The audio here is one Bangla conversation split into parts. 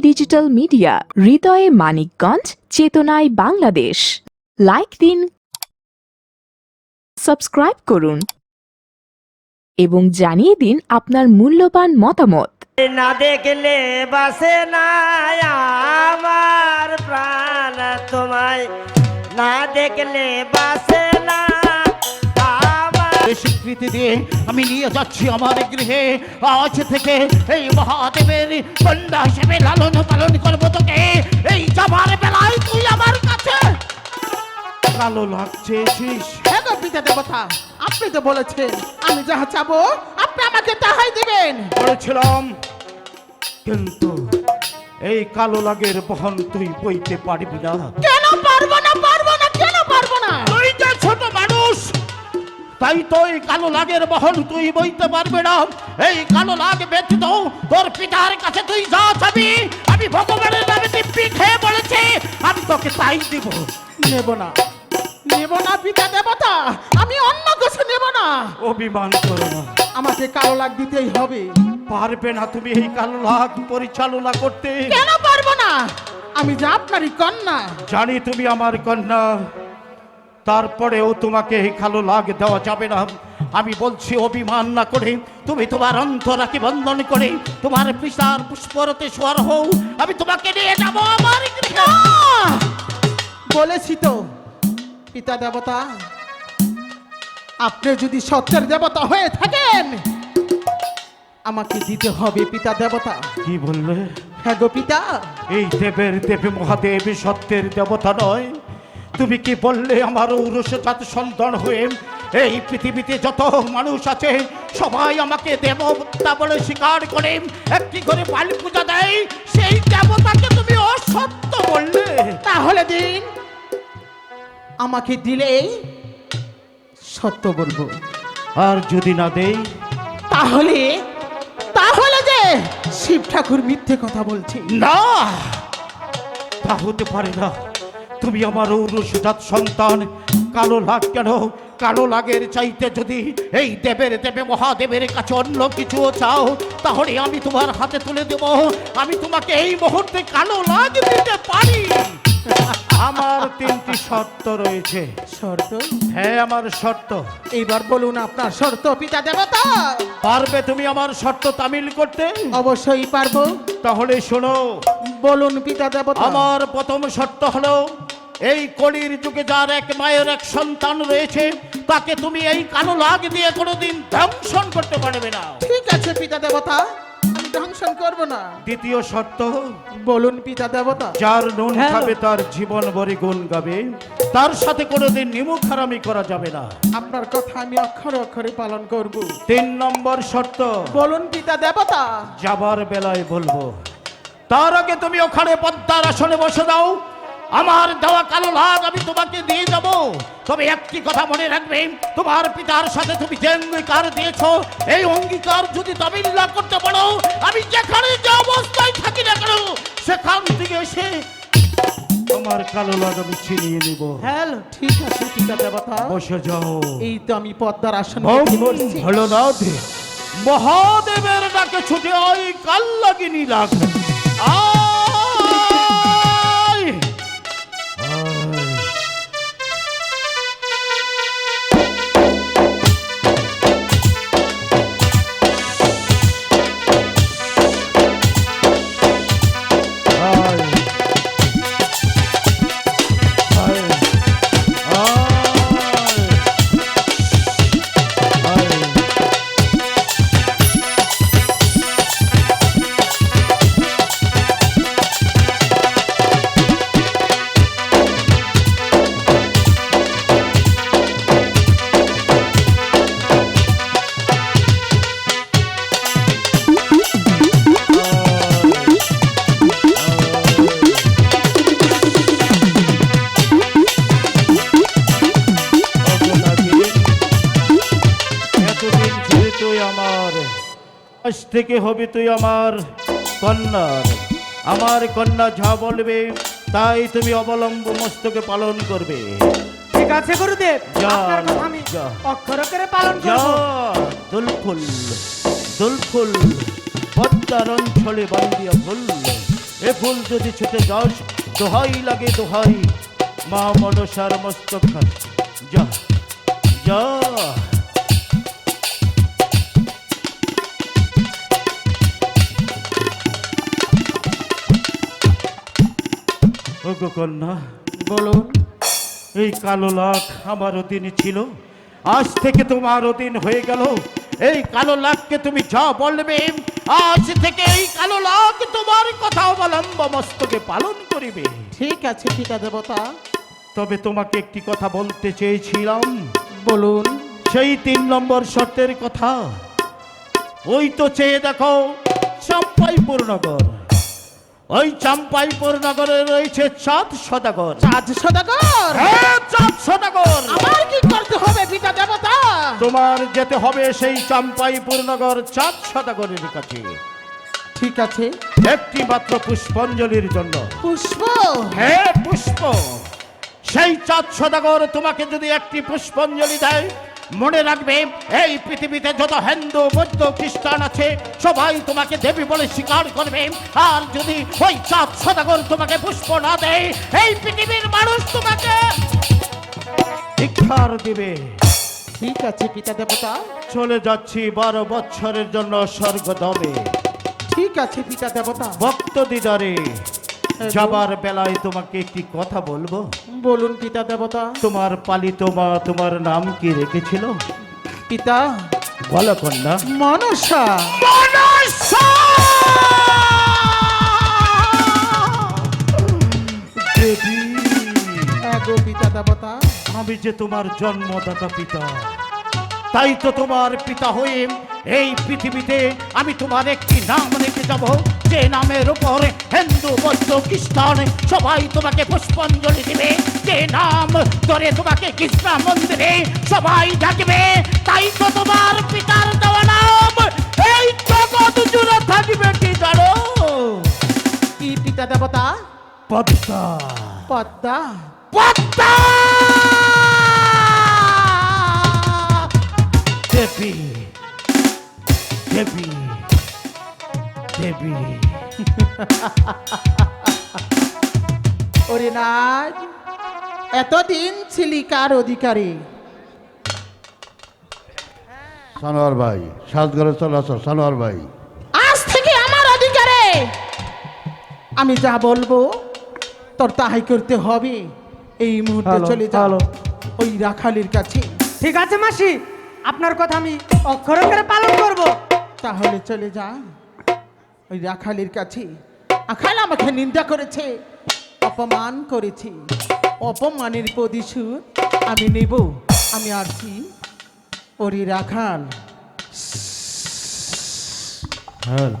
ডিজিটাল মিডিয়া, হৃদয়ে মানিকগঞ্জ, চেতনায় বাংলাদেশ। লাইক দিন, সাবস্ক্রাইব করুন, এবং জানিয়ে দিন আপনার মূল্যবান মতামত। না দেখলে বাসে না, আমার প্রাণ তোমায়। না দেখলে বাসে না স্বীকৃতি দিয়ে আমি নিয়ে যাচ্ছি আমার গৃহে। আজ থেকে এই মহাদেবের কন্যা হিসেবে লালন পালন করব তোকে। এই যাবার বেলায় তুই আমার কাছে কালো লাগছে পিতা দেবতা আপনি তো বলেছেন আমি যাহা চাবো আপনি আমাকে তাহাই দিবেন। করেছিলাম কিন্তু এই কালো লাগের বহন তুই বইতে পারবি না। তাই তো এই কালো লাগের বহন তুই বইতে পারবে না। এই কালো লাগ ব্যতীত তোর পিতার কাছে তুই যা চাবি। আমি ভগবানের নামে দিব্যি খেয়ে বলেছি আমি তোকে তাই দিব। নেব না। নেব না পিতা দেবতা আমি অন্য কিছু নেব না। অভিমান করো না। আমাকে কালো লাগ দিতেই হবে। পারবে না তুমি এই কালো লাগ পরিচালনা করতে। কেন পারব না? আমি যে আপনারই কন্যা। জানি তুমি আমার কন্যা। তারপরেও তোমাকে এই কালো লাগ দেওয়া যাবে না। আমি বলছি অভিমান না করে তুমি তোমার অন্তরাকে বন্ধন করে তোমার পিসার পুষ্পরতে সোয়ার হও। আমি তোমাকে নিয়ে যাব আমার বলেছি তো পিতা দেবতা আপনি যদি সত্যের দেবতা হয়ে থাকেন আমাকে দিতে হবে পিতা দেবতা। কি বললে? হ্যাঁ গো পিতা। এই দেবের দেবে মহাদেব সত্যের দেবতা নয়। তুমি কি বললে আমার ঔরসজাত সন্তান হয়ে এই পৃথিবীতে যত মানুষ আছে সবাই আমাকে দেবতা বলে স্বীকার করে একটি করে বালি পূজা দেয় সেই দেবতাকে তুমি অসত্য বললে। তাহলে দিন আমাকে দিলেই সত্য বলব। আর যদি না দেই? তাহলে তাহলে যে শিব ঠাকুর মিথ্যে কথা বলছি। না তা হতে পারে না। তুমি আমার ঔরসজাত সন্তান। কালো লাগ কেন? কালো লাগের চাইতে যদি এই দেবের দেবে মহাদেবের কাছে অন্য কিছু চাও তাহলে আমি তোমার হাতে তুলে দেব। আমি তোমাকে এই মুহূর্তে কালো লাগ দিতে পারি। আমার তিনটি শর্ত রয়েছে। শর্ত? হ্যাঁ আমার শর্ত। এইবার বলুন আপনার শর্ত পিতা দেবতা। পারবে তুমি আমার শর্ত তামিল করতে? অবশ্যই পারব। তাহলে শোনো। বলুন পিতা দেবতা। আমার প্রথম শর্ত হলো এই কলির যুগে যার এক মায়ের এক সন্তান রয়েছে তাকে তুমি এই কালো লাগ দিয়ে কোনোদিন ধ্বংসন করতে পারবে না। ঠিক আছে পিতা দেবতা আমি ধ্বংসন করব না। দ্বিতীয় শর্ত বলুন পিতা দেবতা। যার নুন খাবে তার জীবন ভরে গুণ গাবে তার সাথে কোনোদিন নিমুখ হারামি করা যাবে না। আপনার কথা আমি অক্ষরে অক্ষরে পালন করব। তিন নম্বর শর্ত বলুন পিতা দেবতা। যাবার বেলায় বলব তার আগে তুমি ওখানে পদ্মার আসনে বসে দাও আমার দেওয়া কালো লাগ আমি তোমাকে দিয়ে যাব। তবে একটি কথা মনে রাখবে তোমার পিতার সাথে তুমি যে অঙ্গীকার দিয়েছ এই অঙ্গীকার যদি তামিল না করতে পারো আমি যেখানে যে অবস্থায় থাকি না কেন সেখান থেকে এসে আমার কালো লাগ আমি ছিনিয়ে নিব। হ্যালো ঠিক আছে পিতা দেবতা বসে যাও। এই তো আমি পদ্মার আসন হলো না মহাদেবের ডাকে ছুটে ওই কাল লাগিনি লাগ থেকে হবি তুই আমার কন্যার আমার কন্যা যা বলবে তাই তুমি অবলম্ব মস্তকে পালন করবে। ঠিক আছে গুরুদেব। আপনার কথা আমি যা। অক্ষর করে পালন যা করব। দুলফুল দুলফুল পদ্মার অঞ্চলে বান্দিয়া ফুল। এ ফুল যদি ছুটে যাস দোহাই লাগে দোহাই। মা মনসার মস্তক যা যা। কন্যা বলুন এই কালো লাখ আমার অধীন ছিল আজ থেকে তোমার অধীন হয়ে গেল। এই কালো লাখকে তুমি যা বলবে আজ থেকে এই কালো লাখ তোমার কথা অবলম্ব মস্তকে পালন করিবে। ঠিক আছে ঠিক আছে দেবতা। তবে তোমাকে একটি কথা বলতে চেয়েছিলাম। বলুন। সেই তিন নম্বর শর্তের কথা। ওই তো চেয়ে দেখো চাম্পাইপুর নগর। ওই চাম্পাইপুর নগরে রয়েছে চাঁদ সদাগর। চাঁদ সদাগর? হ্যাঁ চাঁদ সদাগর! আমার কি করতে হবে পিতা দেবতা? তোমার যেতে হবে সেই চাম্পাইপুর নগর চাঁদ সদাগরের কাছে। ঠিক আছে। একটি মাত্র পুষ্পাঞ্জলির জন্য। পুষ্প? হ্যাঁ পুষ্প! সেই চাঁদ সদাগর তোমাকে যদি একটি পুষ্পাঞ্জলি দেয় মনে রাখবে এই পৃথিবীতে যত হিন্দু বৌদ্ধ খ্রিস্টান আছে সবাই তোমাকে দেবী বলে স্বীকার করবে। আর যদি ওই চাঁদ সদাগর তোমাকে পুষ্প না দেয় এই পৃথিবীর মানুষ তোমাকে ধিক্ষার দিবে। ঠিক আছে পিতা দেবতা। চলে যাচ্ছি বারো বছরের জন্য স্বর্গ স্বর্গদমে। ঠিক আছে পিতা দেবতা। ভক্ত দিদারে যাবার বেলায় তোমাকে একটি কথা বলব। বলুন পিতা দেবতা। তোমার পালিত মা তোমার নাম কি রেখেছিল? পিতা। বলো কন্যা মনসা! পিতা দেবতা। আমি যে তোমার জন্মদাতা পিতা তাই তো তোমার পিতা হয়ে এই পৃথিবীতে আমি তোমার একটি নাম রেখে যাব। যে নামের উপর হিন্দু বৌদ্ধ খ্রিস্টান সবাই তোমাকে পুষ্পাঞ্জলি দিবে। যে নাম ধরে তোমাকে কৃষ্ণ মন্দিরে সবাই ডাকবে তাই তো তোমার পিতার দেওয়া নাম। এই জগৎ জুড়ে থাকবে কি জানো? কি পিতা দেবতা? পদ্মা। পদ্মা। পদ্মা! দেবী। দেবী। দেবী। ওরে নাজ এতদিন ছিলি কার অধিকারী? সানোয়ার ভাই চলে আসো সানোয়ার ভাই। আজ থেকে আমার অধিকারে। আমি যা বলব তোর তাহাই করতে হবে। এই মুহূর্তে চলে যা হ্যালো। ওই রাখালির কাছে। ঠিক আছে মাসি আপনার কথা আমি অক্ষর অক্ষরে পালন করব। তাহলে চলে যা। ওই রাখালির কাছে। আখাল আমাকে নিন্দা করেছে, অপমান করেছে। অপমানের প্রতিশোধ আমি নেব, আমি আসছি ওরে রাখাল। হ্যাঁ।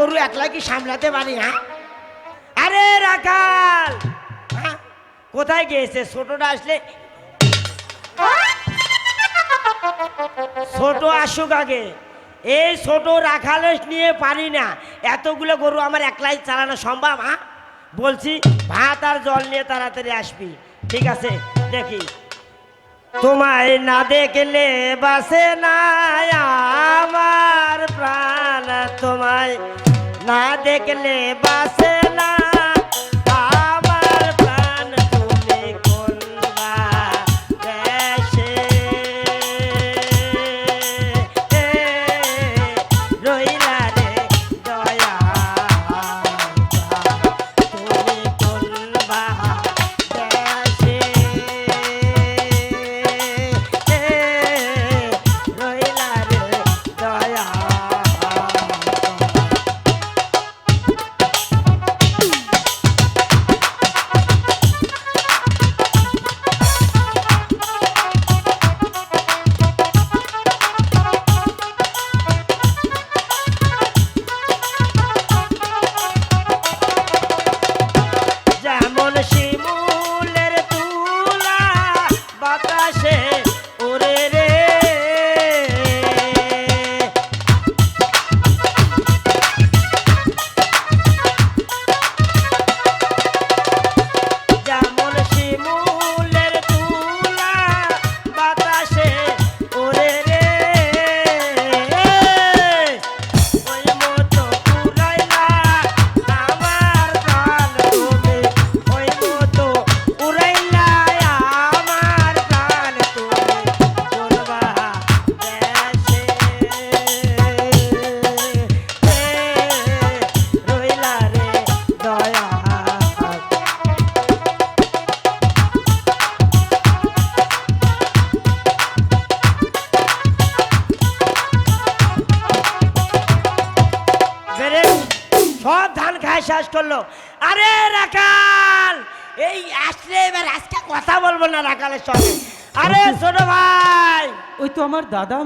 গরু একলা কি সামলাতে পারি হ্যাঁ? আরে রাখাল! হ্যাঁ? কোথায় গিয়েছে? ছোটটা আসলে ছোট আসুক আগে। এই ছোট রাখালে নিয়ে পারি না। এতগুলো গরু আমার একলাই চালানো সম্ভব হ্যাঁ? বলছি, ভাত আর জল নিয়ে তাড়াতাড়ি আসবি। ঠিক আছে, দেখি। তোমায় না দেখলে বাসে না আমার প্রাণ। তোমায় না দেখলে বাসে না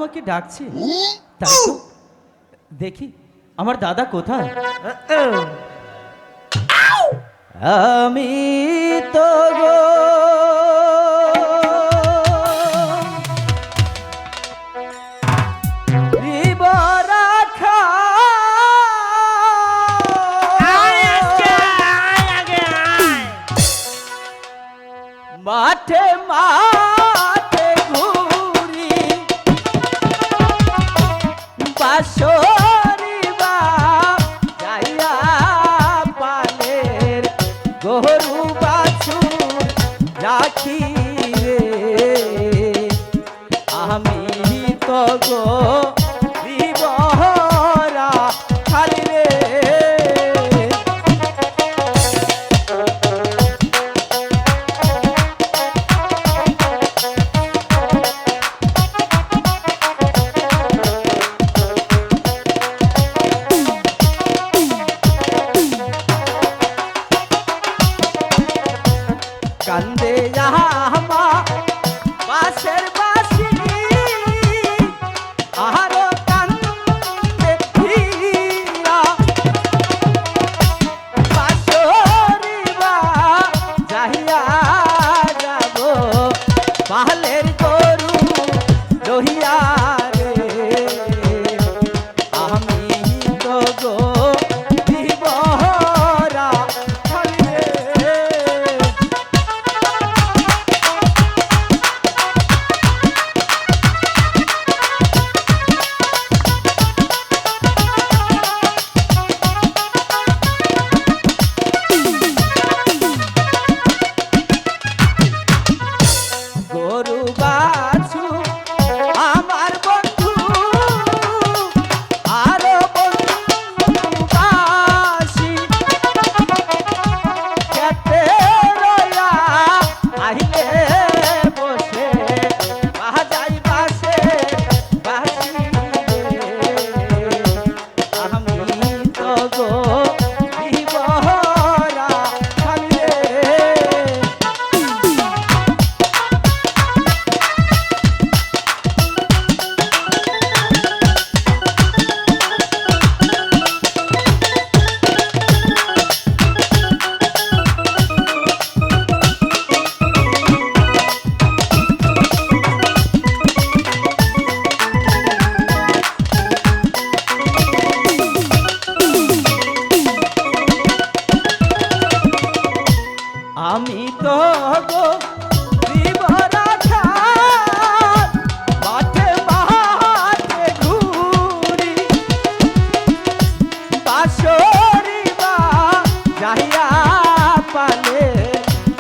আমাকে ডাকছে? তাই তো। দেখি আমার দাদা কোথায়? আমি তো গো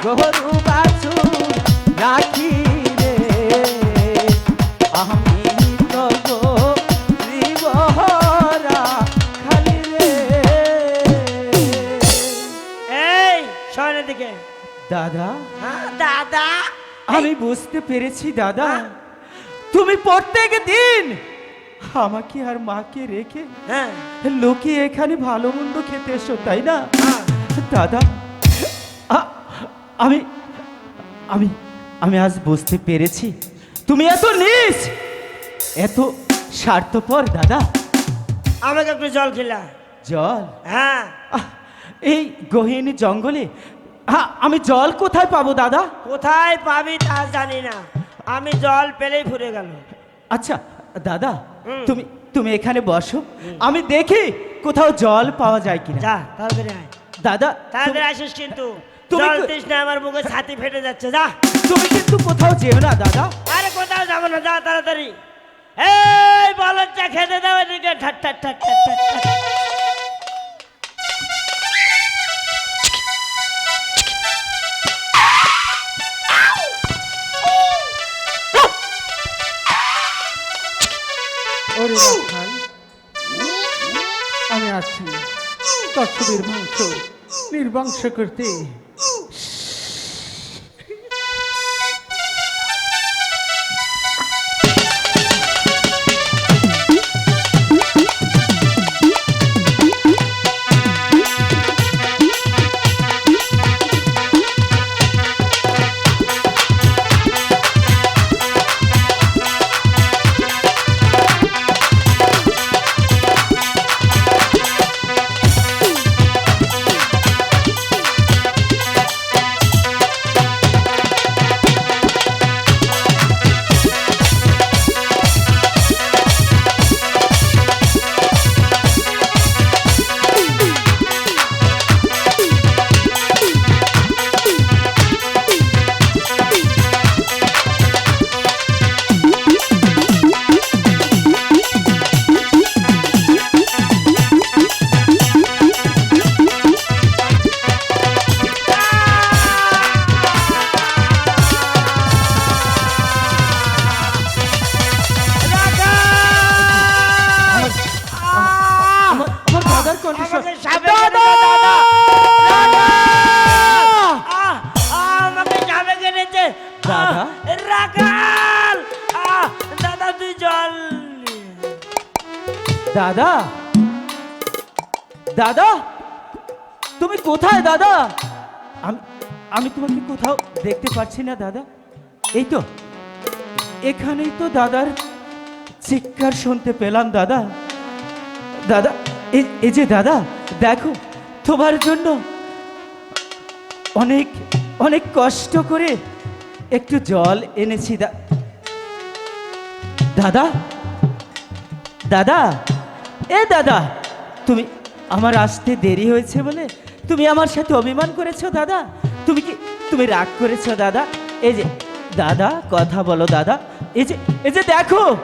গরু বাছু রাখি রে? আমি তো খালি রে। এই শোন দিকে। দাদা? হ্যাঁ দাদা। আমি বুঝতে পেরেছি দাদা। তুমি প্রত্যেক দিন আমাকে আর মাকে রেখে হ্যাঁ। লোকে এখানে ভালো মন্দ খেতে এসো তাই না? দাদা আ- আমি আমি আমি আজ বুঝতে পেরেছি। তুমি এত নিস এত স্বার্থপর দাদা। আমাকে একটু জল খেলা। জল? হ্যাঁ। এই গহীন জঙ্গলে হ্যাঁ আমি জল কোথায় পাবো দাদা? কোথায় পাবি তা জানি না। আমি জল পেলেই ফুরে গেল। আচ্ছা দাদা তুমি তুমি এখানে বসো। আমি দেখি কোথাও জল পাওয়া যায় কিনা। যা তাড়াতাড়ি আয়। দাদা তাড়াতাড়ি আসিস কিন্তু। তুমি জল কো- আমার মুখে ছাতি ফেটে যাচ্ছে যা। তুমি কিন্তু কোথাও যেও না দাদা। আরে কোথাও যাব না যা তাড়াতাড়ি। এই বলচ্চা খেতে দাও এদিকে ঠাট ঠাট ঠাট ঠাট ঠাট। আমি আছি। মাংস নির্বংশ করতে। দেখতে পাচ্ছি না, দাদা। এই তো, এখানেই তো দাদার চিৎকার শুনতে পেলাম, দাদা। দাদা এই যে দাদা, দেখো, তোমার জন্য অনেক অনেক কষ্ট করে একটু জল এনেছি দাদা দাদা, এ দাদা, তুমি আমার আসতে দেরি হয়েছে বলে তুমি আমার সাথে অভিমান করেছ, দাদা। তুমি কি তুমি রাগ করেছ, দাদা? এই যে, দাদা, কথা বলো, দাদা। এই যে এই যে দেখো,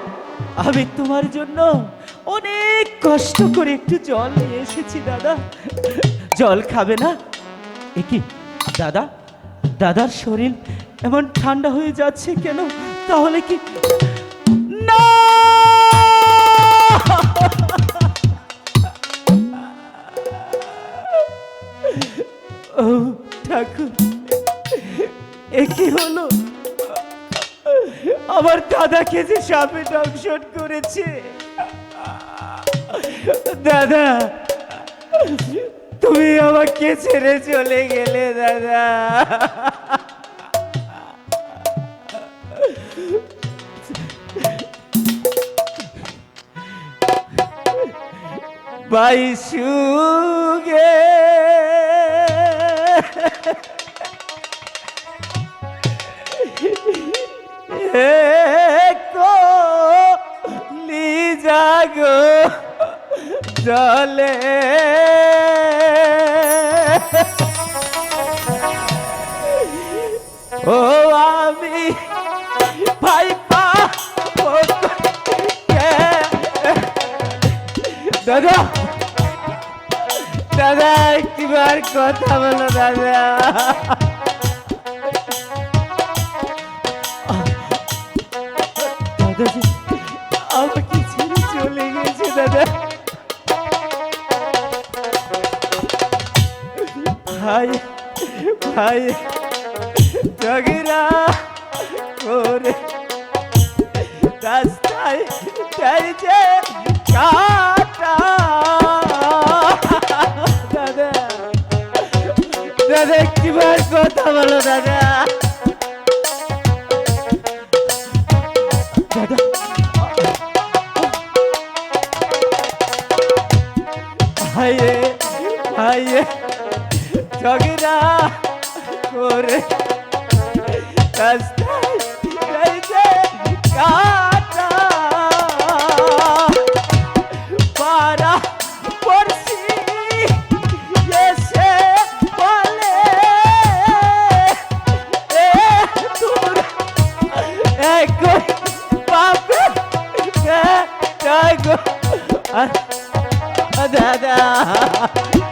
আমি তোমার জন্য অনেক কষ্ট করে একটু জল নিয়ে এসেছি, দাদা। জল খাবে না? এ কি, দাদা? দাদার শরীর এমন ঠান্ডা হয়ে যাচ্ছে কেন? তাহলে কি? না! ঠাকুর। দাদাকে যে সাপে দংশন করেছে। দাদা তুমি আমাকে ছেড়ে চলে গেলে দাদা। বাইশুগে একো লিজাগো জলে। ও আমি পা দাদা দাদা একটিবার কথা বলো দাদা। ভাই ঝগড়া করে রাস্তায় চাইছে কাটা। দাদা দাদা একটিবার কথা বলো দাদা। দাদা।